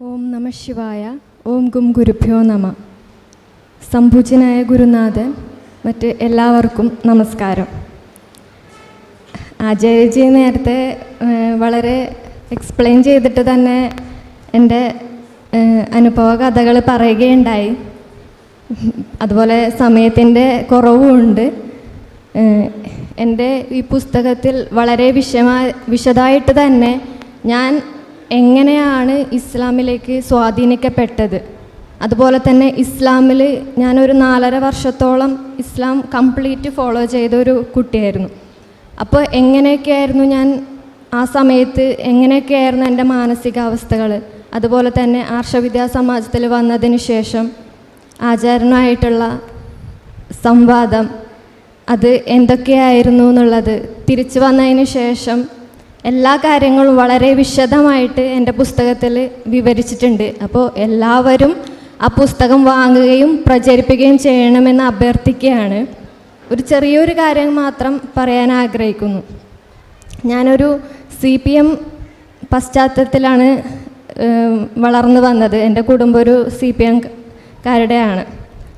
ഓം നമ ശിവായ. ഓം ഗും ഗുരുഭ്യോ നമ. സംഭുജനായ ഗുരുനാഥൻ മറ്റ് എല്ലാവർക്കും നമസ്കാരം. ആചാര്യജി നേരത്തെ വളരെ എക്സ്പ്ലെയിൻ ചെയ്തിട്ട് തന്നെ എന്റെ അനുഭവ കഥകൾ പറയുകയുണ്ടായി. അതുപോലെ സമയത്തിന്റെ കുറവുമുണ്ട് എന്റെ ഈ പുസ്തകത്തിൽ വളരെ വിഷമ വിശദമായിട്ട് തന്നെ ഞാൻ എങ്ങനെയാണ് ഇസ്ലാമിലേക്ക് സ്വാധീനിക്കപ്പെട്ടത്? അതുപോലെ തന്നെ ഇസ്ലാമിൽ ഞാനൊരു നാലര വർഷത്തോളം ഇസ്ലാം കംപ്ലീറ്റ് ഫോളോ ചെയ്ത ഒരു കുട്ടിയായിരുന്നു. അപ്പോൾ എങ്ങനെയൊക്കെയായിരുന്നു ഞാൻ ആ സമയത്ത് എങ്ങനെയൊക്കെയായിരുന്നു എന്റെ മാനസികാവസ്ഥകൾ അതുപോലെ തന്നെ ആർഷവിദ്യാ സമാജത്തിൽ വന്നതിന് ശേഷം ആചാരനായിട്ടുള്ള സംവാദം അത് എന്തൊക്കെയായിരുന്നു എന്നുള്ളത് തിരിച്ചു വന്നതിന് ശേഷം എല്ലാ കാര്യങ്ങളും വളരെ വിശദമായിട്ട് എന്റെ പുസ്തകത്തിൽ വിവരിച്ചിട്ടുണ്ട്. അപ്പോൾ എല്ലാവരും ആ പുസ്തകം വാങ്ങുകയും പ്രചരിപ്പിക്കുകയും ചെയ്യണമെന്ന് അഭ്യർത്ഥിക്കുകയാണ്. ഒരു ചെറിയൊരു കാര്യം മാത്രം പറയാൻ ആഗ്രഹിക്കുന്നു. ഞാനൊരു സി പി എം പശ്ചാത്തലത്തിലാണ് വളർന്നു വന്നത്. എന്റെ കുടുംബം ഒരു സി പി എംകാരുടെയാണ്.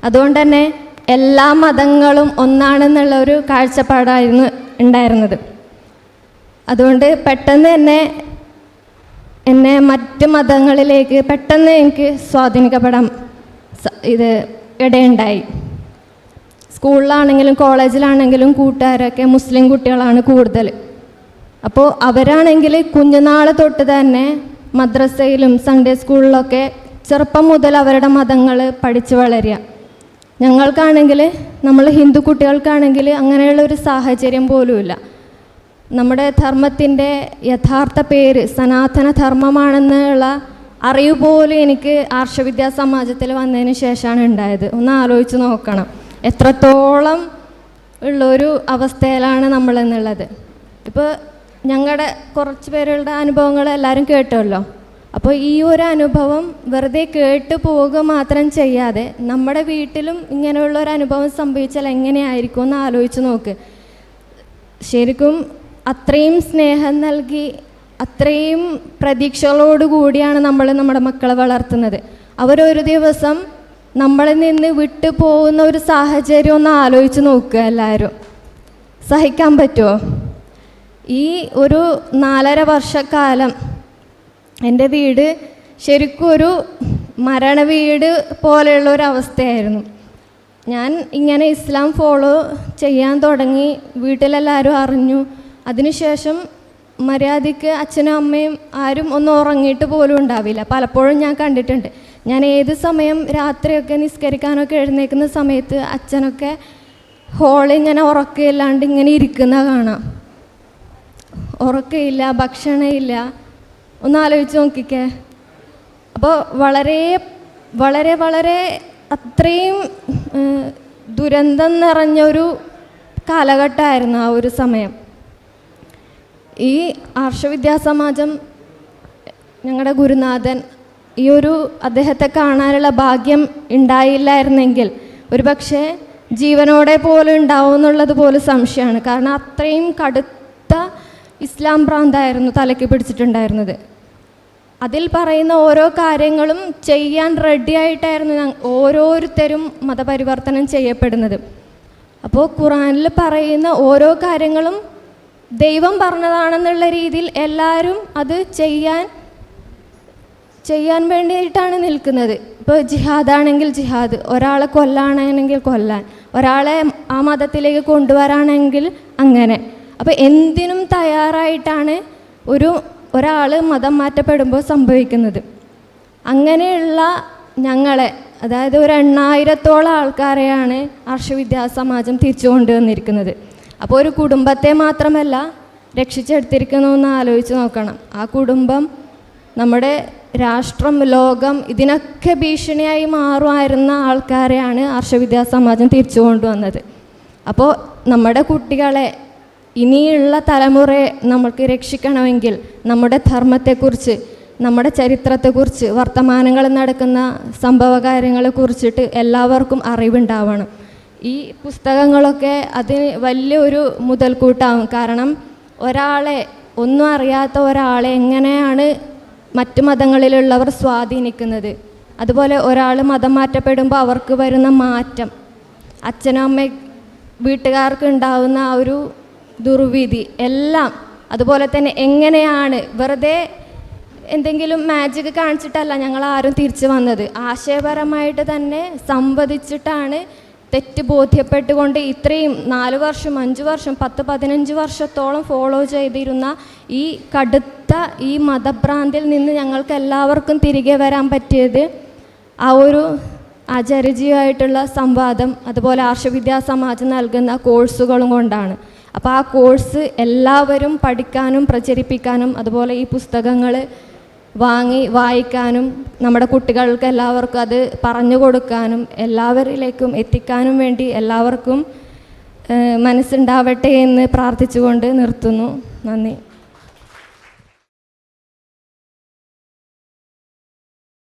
അതുകൊണ്ട് തന്നെ എല്ലാ മതങ്ങളും ഒന്നാണെന്നുള്ള ഒരു കാഴ്ചപ്പാടായിരുന്നു ഉണ്ടായിരുന്നത്. അതുകൊണ്ട് പെട്ടെന്ന് തന്നെ എന്നെ മറ്റ് മതങ്ങളിലേക്ക് പെട്ടെന്ന് എനിക്ക് സ്വാധീനിക്കപ്പെടാൻ സ- ഇത് ഇടയുണ്ടായി. സ്കൂളിലാണെങ്കിലും കോളേജിലാണെങ്കിലും കൂട്ടുകാരൊക്കെ മുസ്ലിം കുട്ടികളാണ് കൂടുതൽ. അപ്പോൾ അവരാണെങ്കിൽ കുഞ്ഞുനാൾ തൊട്ട് തന്നെ മദ്രസയിലും സൺഡേ സ്കൂളിലൊക്കെ ചെറുപ്പം മുതൽ അവരുടെ മതങ്ങൾ പഠിച്ചു വളരുക. ഞങ്ങൾക്കാണെങ്കിൽ നമ്മൾ ഹിന്ദു കുട്ടികൾക്കാണെങ്കിൽ അങ്ങനെയുള്ള ഒരു സാഹചര്യം പോലുമില്ല. നമ്മുടെ ധർമ്മത്തിന്റെ യഥാർത്ഥ പേര് സനാതന ധർമ്മമാണെന്നുള്ള അറിവ് പോലും എനിക്ക് ആർഷവിദ്യാ സമാജത്തിൽ വന്നതിന് ശേഷമാണ് ഉണ്ടായത്. ഒന്ന് ആലോചിച്ച് നോക്കണം. എത്രത്തോളം ഉള്ളൊരു അവസ്ഥയിലാണ് നമ്മളെന്നുള്ളത്. ഇപ്പോൾ ഞങ്ങളുടെ കുറച്ച് പേരുടെ അനുഭവങ്ങൾ എല്ലാവരും കേട്ടല്ലോ. അപ്പോൾ ഈ ഒരു അനുഭവം വെറുതെ കേട്ട് പോവുക മാത്രം ചെയ്യാതെ നമ്മുടെ വീട്ടിലും ഇങ്ങനെയുള്ള ഒരു അനുഭവം സംഭവിച്ചാൽ എങ്ങനെയായിരിക്കും എന്ന് ആലോചിച്ച് നോക്ക്. ശരിക്കും അത്രയും സ്നേഹം നൽകി അത്രയും പ്രതീക്ഷകളോട് കൂടിയാണ് നമ്മൾ നമ്മുടെ മക്കളെ വളർത്തുന്നത്. അവരൊരു ദിവസം നമ്മളിൽ നിന്ന് വിട്ടു പോകുന്ന ഒരു സാഹചര്യം ഒന്ന് ആലോചിച്ച് നോക്കുക എല്ലാവരും സഹിക്കാൻ പറ്റുമോ ഈ ഒരു നാലര വർഷക്കാലം എന്റെ വീട് ശരിക്കും ഒരു മരണ വീട് പോലെയുള്ള ഒരു അവസ്ഥയായിരുന്നു ഞാൻ ഇങ്ങനെ ഇസ്ലാം ഫോളോ ചെയ്യാൻ തുടങ്ങി വീട്ടിലെല്ലാവരും അറിഞ്ഞു അതിനുശേഷം മര്യാദയ്ക്ക് അച്ഛനും അമ്മയും ആരും ഒന്നും ഉറങ്ങിയിട്ട് പോലും ഉണ്ടാവില്ല. പലപ്പോഴും ഞാൻ കണ്ടിട്ടുണ്ട്. ഞാൻ ഏത് സമയം രാത്രിയൊക്കെ നിസ്കരിക്കാനൊക്കെ എഴുന്നേക്കുന്ന സമയത്ത് അച്ഛനൊക്കെ ഹോളിൽ ഇങ്ങനെ ഉറക്കമില്ലാണ്ട് ഇങ്ങനെ ഇരിക്കുന്ന കാണാം. ഉറക്കമില്ല ഭക്ഷണമില്ല. ഒന്ന് ആലോചിച്ച് നോക്കിക്കേ. അപ്പോൾ വളരെ വളരെ വളരെ അത്രയും ദുരന്തം നിറഞ്ഞൊരു കാലഘട്ടമായിരുന്നു ആ ഒരു സമയം. ഈ ആർഷവിദ്യാസമാജം ഞങ്ങളുടെ ഗുരുനാഥൻ ഈ ഒരു അദ്ദേഹത്തെ കാണാനുള്ള ഭാഗ്യം ഉണ്ടായില്ലായിരുന്നെങ്കിൽ ഒരു പക്ഷേ ജീവനോടെ പോലും ഉണ്ടാവും എന്നുള്ളത് പോലും സംശയമാണ്. കാരണം അത്രയും കടുത്ത ഇസ്ലാം പ്രാന്തായിരുന്നു തലയ്ക്ക് പിടിച്ചിട്ടുണ്ടായിരുന്നത്. അതിൽ പറയുന്ന ഓരോ കാര്യങ്ങളും ചെയ്യാൻ റെഡി ആയിട്ടായിരുന്നു ഓരോരുത്തരും മതപരിവർത്തനം ചെയ്യപ്പെടുന്നത്. അപ്പോൾ ഖുറാനിൽ പറയുന്ന ഓരോ കാര്യങ്ങളും ദൈവം പറഞ്ഞതാണെന്നുള്ള രീതിയിൽ എല്ലാവരും അത് ചെയ്യാൻ ചെയ്യാൻ വേണ്ടിയിട്ടാണ് നിൽക്കുന്നത്. ഇപ്പോൾ ജിഹാദാണെങ്കിൽ ജിഹാദ് ഒരാളെ കൊല്ലാണെങ്കിൽ കൊല്ലാൻ ഒരാളെ ആ മതത്തിലേക്ക് കൊണ്ടുവരാണെങ്കിൽ അങ്ങനെ. അപ്പോൾ എന്തിനും തയ്യാറായിട്ടാണ് ഒരു ഒരാൾ മതം മാറ്റപ്പെടുമ്പോൾ സംഭവിക്കുന്നത്. അങ്ങനെയുള്ള ഞങ്ങളെ അതായത് ഒരു എണ്ണായിരത്തോളം ആൾക്കാരെയാണ് ആർഷവിദ്യാസമാജം തിരിച്ചു കൊണ്ടുവന്നിരിക്കുന്നത് അപ്പോൾ ഒരു കുടുംബത്തെ മാത്രമല്ല രക്ഷിച്ചെടുത്തിരിക്കുന്നു എന്ന് ആലോചിച്ച് നോക്കണം. ആ കുടുംബം നമ്മുടെ രാഷ്ട്രം ലോകം ഇതിനൊക്കെ ഭീഷണിയായി മാറുമായിരുന്ന ആൾക്കാരെയാണ് ആർഷവിദ്യാസമാജം തിരിച്ചു കൊണ്ടുവന്നത്. അപ്പോൾ നമ്മുടെ കുട്ടികളെ ഇനിയുള്ള തലമുറയെ നമുക്ക് രക്ഷിക്കണമെങ്കിൽ നമ്മുടെ ധർമ്മത്തെക്കുറിച്ച് നമ്മുടെ ചരിത്രത്തെക്കുറിച്ച് വർത്തമാനങ്ങളിൽ നടക്കുന്ന സംഭവകാര്യങ്ങളെ കുറിച്ചിട്ട് എല്ലാവർക്കും അറിവുണ്ടാവണം. ഈ പുസ്തകങ്ങളൊക്കെ അതിന് വലിയൊരു മുതൽക്കൂട്ടാവും. കാരണം ഒരാളെ ഒന്നും അറിയാത്ത ഒരാളെ എങ്ങനെയാണ് മറ്റു മതങ്ങളിലുള്ളവർ സ്വാധീനിക്കുന്നത്? അതുപോലെ ഒരാൾ മതം മാറ്റപ്പെടുമ്പോൾ അവർക്ക് വരുന്ന മാറ്റം. അച്ഛനും അമ്മ വീട്ടുകാർക്ക് ഉണ്ടാകുന്ന ആ ഒരു ദുർവിധി എല്ലാം. അതുപോലെ തന്നെ എങ്ങനെയാണ് വെറുതെ എന്തെങ്കിലും മാജിക് കാണിച്ചിട്ടല്ല ഞങ്ങൾ ആരും തിരിച്ചു വന്നത്. ആശയപരമായിട്ട് തന്നെ സംവദിച്ചിട്ടാണ് തെറ്റ് ബോധ്യപ്പെട്ടുകൊണ്ട് ഇത്രയും നാല് വർഷം അഞ്ച് വർഷം പത്ത് പതിനഞ്ച് വർഷത്തോളം ഫോളോ ചെയ്തിരുന്ന ഈ കടുത്ത ഈ മതഭ്രാന്തിൽ നിന്ന് ഞങ്ങൾക്ക് എല്ലാവർക്കും തിരികെ വരാൻ പറ്റിയത് ആ ഒരു ആചാര്യജിയായിട്ടുള്ള സംവാദം അതുപോലെ ആർഷവിദ്യാ സമാജം നൽകുന്ന കോഴ്സുകളും കൊണ്ടാണ്. അപ്പോൾ ആ കോഴ്സ് എല്ലാവരും പഠിക്കാനും പ്രചരിപ്പിക്കാനും അതുപോലെ ഈ പുസ്തകങ്ങൾ വാങ്ങി വായിക്കാനും നമ്മുടെ കുട്ടികൾക്ക് എല്ലാവർക്കും അത് പറഞ്ഞു കൊടുക്കാനും എല്ലാവരിലേക്കും എത്തിക്കാനും വേണ്ടി എല്ലാവർക്കും മനസ്സുണ്ടാവട്ടെ എന്ന് പ്രാർത്ഥിച്ചുകൊണ്ട് നിർത്തുന്നു. നന്ദി.